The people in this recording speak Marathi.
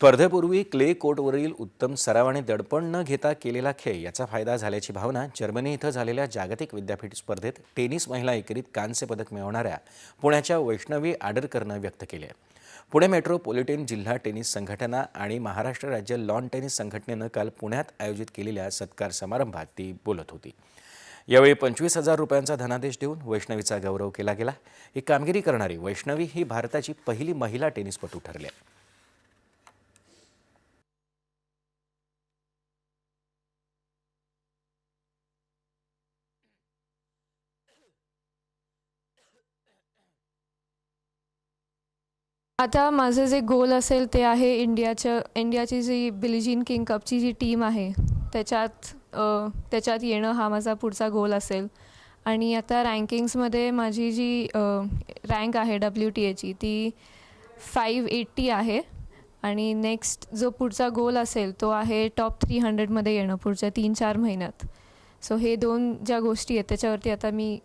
स्पर्धेपूर्वी क्ले कोर्टवरील उत्तम सराव आणि दडपण न घेता केलेला खेळ याचा फायदा झाल्याची भावना जर्मनी इथं झालेल्या जागतिक विद्यापीठ स्पर्धेत टेनिस महिला एकेरीत कांस्य पदक मिळवणाऱ्या पुण्याच्या वैष्णवी आडरकरनं व्यक्त केली आहे. पुणे मेट्रोपॉलिटन जिल्हा टेनिस संघटना आणि महाराष्ट्र राज्य लॉन टेनिस संघटनेनं काल पुण्यात आयोजित केलेल्या सत्कार समारंभात ती बोलत होती. यावेळी पंचवीस हजार रुपयांचा धनादेश देऊन वैष्णवीचा गौरव केला गेला. ही कामगिरी करणारी वैष्णवी ही भारताची पहिली महिला टेनिसपटू ठरली आहे. आता माझं जे गोल असेल ते आहे इंडियाच्या इंडियाची जी बिलिजिन किंग कपची जी टीम आहे त्याच्यात त्याच्यात येणं हा माझा पुढचा गोल असेल. आणि आता रँकिंग्समध्ये माझी जी रँक आहे डब्ल्यू टी एची ती फाईव्ह एट्टी आहे. आणि नेक्स्ट जो पुढचा गोल असेल तो आहे टॉप थ्री हंड्रेडमध्ये येणं पुढच्या तीन चार महिन्यात. सो हे दोन ज्या गोष्टी आहेत त्याच्यावरती आता मी